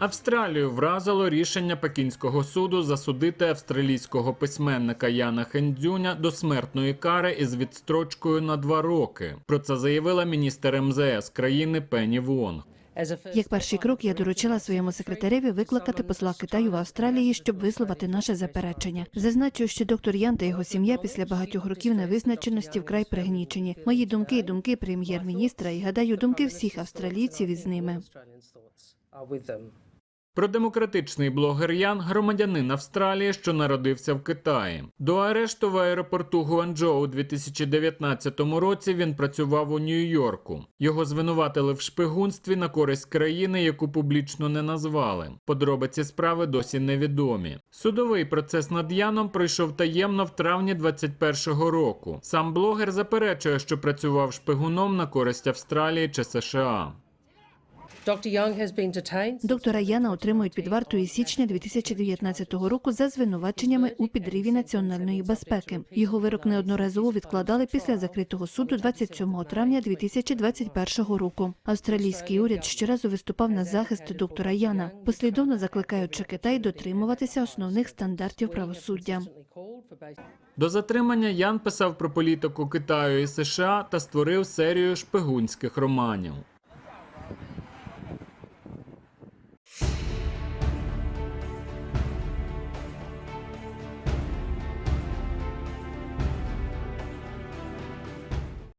Австралію вразило рішення пекінського суду засудити австралійського письменника Яна Хендзюня до смертної кари із відстрочкою на два роки. Про це заявила міністр МЗС країни Пенні Вонг. Як перший крок я доручила своєму секретареві викликати посла Китаю в Австралії, щоб висловити наше заперечення. Зазначу, що доктор Ян та його сім'я після багатьох років невизначеності вкрай пригнічені. Мої думки і думки прем'єр-міністра, і гадаю, думки всіх австралійців із ними. Продемократичний блогер Ян громадянин Австралії, що народився в Китаї. До арешту в аеропорту Гуанчжоу у 2019 році він працював у Нью-Йорку. Його звинуватили в шпигунстві на користь країни, яку публічно не назвали. Подробиці справи досі невідомі. Судовий процес над Яном пройшов таємно в травні 2021 року. Сам блогер заперечує, що працював шпигуном на користь Австралії чи США. Доктора Яна отримують під вартою січня 2019 року за звинуваченнями у підриві національної безпеки. Його вирок неодноразово відкладали після закритого суду 27 травня 2021 року. Австралійський уряд щоразу виступав на захист доктора Яна, послідовно закликаючи Китай дотримуватися основних стандартів правосуддя. До затримання Ян писав про політику Китаю і США та створив серію шпигунських романів.